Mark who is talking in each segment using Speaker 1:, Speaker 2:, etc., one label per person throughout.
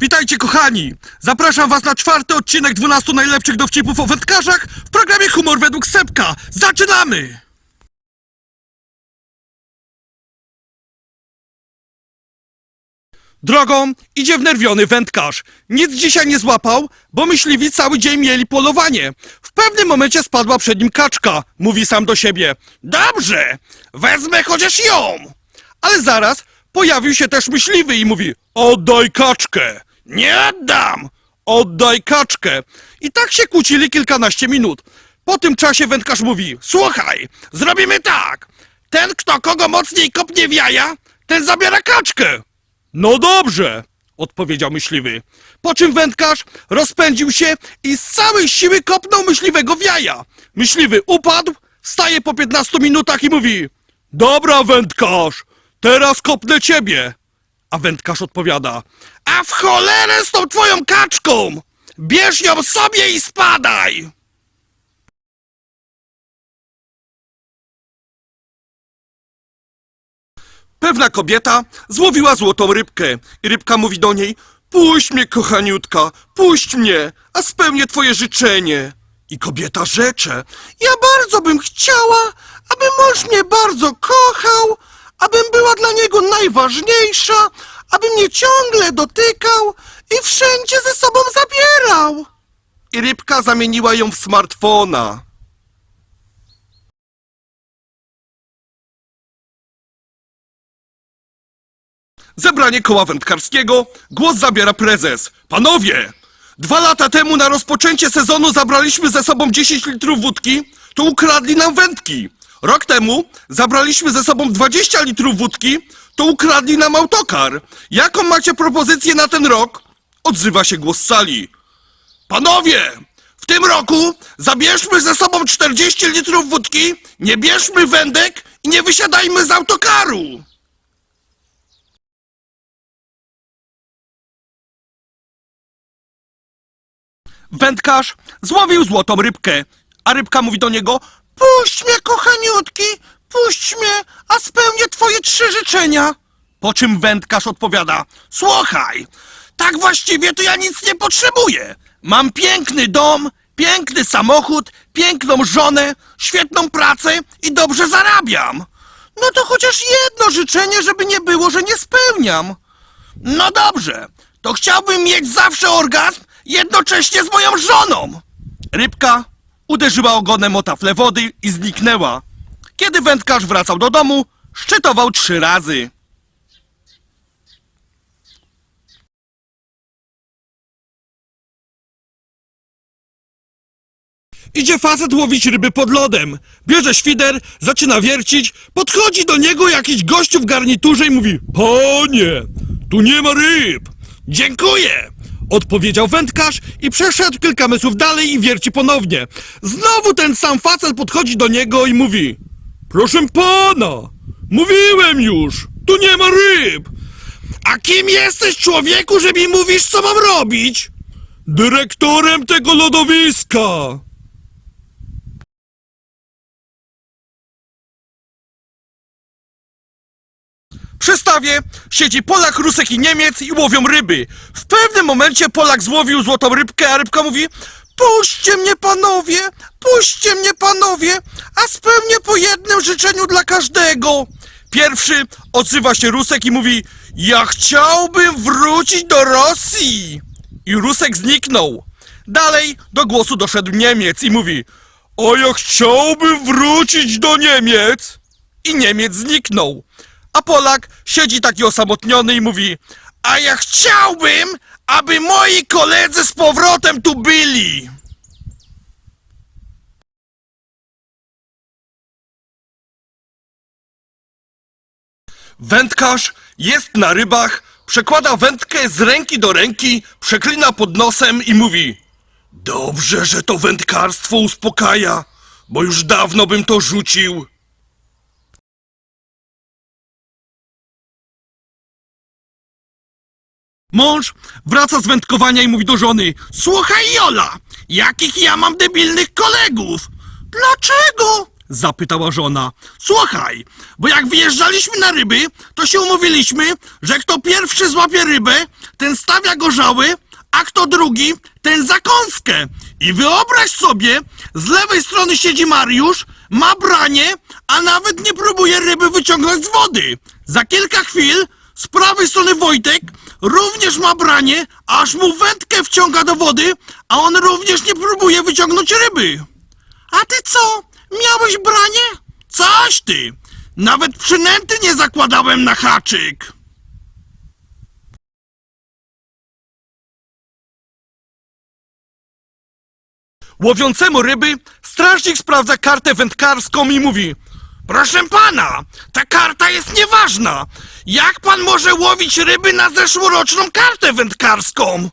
Speaker 1: Witajcie kochani! Zapraszam was na czwarty odcinek 12 najlepszych dowcipów o wędkarzach w programie Humor według Sepka. Zaczynamy! Drogą idzie wnerwiony wędkarz. Nic dzisiaj nie złapał, bo myśliwi cały dzień mieli polowanie. W pewnym momencie spadła przed nim kaczka. Mówi sam do siebie. Dobrze, wezmę chociaż ją. Ale zaraz pojawił się też myśliwy i mówi. Oddaj kaczkę. Nie oddam. Oddaj kaczkę. I tak się kłócili kilkanaście minut. Po tym czasie wędkarz mówi. Słuchaj, zrobimy tak. Ten, kto kogo mocniej kopnie w jaja, ten zabiera kaczkę. No dobrze, odpowiedział myśliwy. Po czym wędkarz rozpędził się i z całej siły kopnął myśliwego w jaja. Myśliwy upadł, staje po 15 minutach i mówi: Dobra, wędkarz, teraz kopnę ciebie. A wędkarz odpowiada: A w cholerę z tą twoją kaczką! Bierz ją sobie i spadaj! Pewna kobieta złowiła złotą rybkę i rybka mówi do niej Puść mnie, kochaniutka, puść mnie, a spełnię twoje życzenie. I kobieta rzecze Ja bardzo bym chciała, aby mąż mnie bardzo kochał, abym była dla niego najważniejsza, aby mnie ciągle dotykał i wszędzie ze sobą zabierał. I rybka zamieniła ją w smartfona. Zebranie koła wędkarskiego. Głos zabiera prezes. Panowie! Dwa lata temu na rozpoczęcie sezonu zabraliśmy ze sobą 10 litrów wódki, to ukradli nam wędki. Rok temu zabraliśmy ze sobą 20 litrów wódki, to ukradli nam autokar. Jaką macie propozycję na ten rok? Odzywa się głos sali. Panowie! W tym roku zabierzmy ze sobą 40 litrów wódki, nie bierzmy wędek i nie wysiadajmy z autokaru. Wędkarz złowił złotą rybkę, a rybka mówi do niego Puść mnie, kochaniutki, puść mnie, a spełnię twoje trzy życzenia. Po czym wędkarz odpowiada Słuchaj, tak właściwie to ja nic nie potrzebuję. Mam piękny dom, piękny samochód, piękną żonę, świetną pracę i dobrze zarabiam. No to chociaż jedno życzenie, żeby nie było, że nie spełniam. No dobrze, to chciałbym mieć zawsze orgazm jednocześnie z moją żoną. Rybka uderzyła ogonem o taflę wody i zniknęła. Kiedy wędkarz wracał do domu, szczytował trzy razy. Idzie facet łowić ryby pod lodem. Bierze świder, zaczyna wiercić, podchodzi do niego jakiś gościu w garniturze i mówi Panie, tu nie ma ryb. Dziękuję, odpowiedział wędkarz i przeszedł kilka metrów dalej i wierci ponownie. Znowu ten sam facet podchodzi do niego i mówi Proszę pana, mówiłem już, tu nie ma ryb. A kim jesteś, człowieku, że mi mówisz, co mam robić? Dyrektorem tego lodowiska. Przy stawie siedzi Polak, Rusek i Niemiec i łowią ryby. W pewnym momencie Polak złowił złotą rybkę, a rybka mówi Puśćcie mnie panowie, puśćcie mnie panowie, a spełnię po jednym życzeniu dla każdego. Pierwszy odzywa się Rusek i mówi Ja chciałbym wrócić do Rosji. I Rusek zniknął. Dalej do głosu doszedł Niemiec i mówi A ja chciałbym wrócić do Niemiec. I Niemiec zniknął. A Polak siedzi taki osamotniony i mówi A ja chciałbym, aby moi koledzy z powrotem tu byli. Wędkarz jest na rybach, przekłada wędkę z ręki do ręki, przeklina pod nosem i mówi Dobrze, że to wędkarstwo uspokaja, bo już dawno bym to rzucił. Mąż wraca z wędkowania i mówi do żony Słuchaj Jola, jakich ja mam debilnych kolegów? Dlaczego? Zapytała żona. Słuchaj, bo jak wyjeżdżaliśmy na ryby, to się umówiliśmy, że kto pierwszy złapie rybę, ten stawia gorzały, a kto drugi, ten zakąskę. I wyobraź sobie, z lewej strony siedzi Mariusz, ma branie, a nawet nie próbuje ryby wyciągnąć z wody. Za kilka chwil z prawej strony Wojtek również ma branie, aż mu wędkę wciąga do wody, a on również nie próbuje wyciągnąć ryby. A ty co? Miałeś branie? Coś ty! Nawet przynęty nie zakładałem na haczyk. Łowiącemu ryby strażnik sprawdza kartę wędkarską i mówi Proszę pana, ta karta jest nieważna. Jak pan może łowić ryby na zeszłoroczną kartę wędkarską?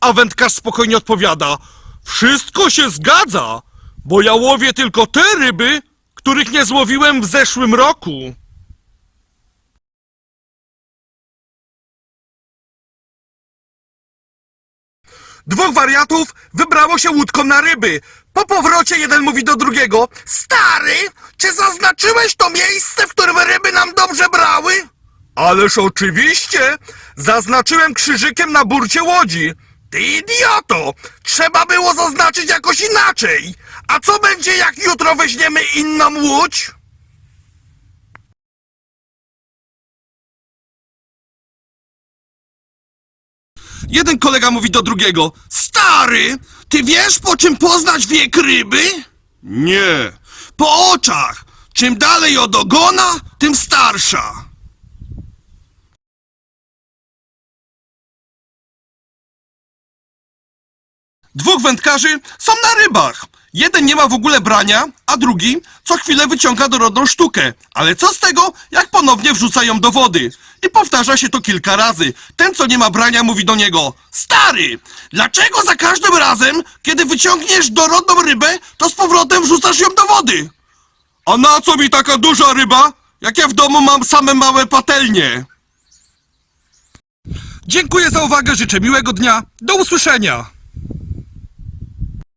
Speaker 1: A wędkarz spokojnie odpowiada Wszystko się zgadza, bo ja łowię tylko te ryby, których nie złowiłem w zeszłym roku. Dwóch wariatów wybrało się łódką na ryby. Po powrocie jeden mówi do drugiego Stary, czy zaznaczyłeś to miejsce, w którym ryby nam dobrze brały? Ależ oczywiście! Zaznaczyłem krzyżykiem na burcie łodzi. Ty idioto! Trzeba było zaznaczyć jakoś inaczej! A co będzie, jak jutro weźmiemy inną łódź? Jeden kolega mówi do drugiego Stary, ty wiesz po czym poznać wiek ryby? Nie. Po oczach. Czym dalej od ogona, tym starsza. Dwóch wędkarzy są na rybach. Jeden nie ma w ogóle brania, a drugi co chwilę wyciąga dorodną sztukę. Ale co z tego, jak ponownie wrzuca ją do wody? I powtarza się to kilka razy. Ten, co nie ma brania, mówi do niego Stary, dlaczego za każdym razem, kiedy wyciągniesz dorodną rybę, to z powrotem wrzucasz ją do wody? A na co mi taka duża ryba, jak ja w domu mam same małe patelnie? Dziękuję za uwagę, życzę miłego dnia. Do usłyszenia.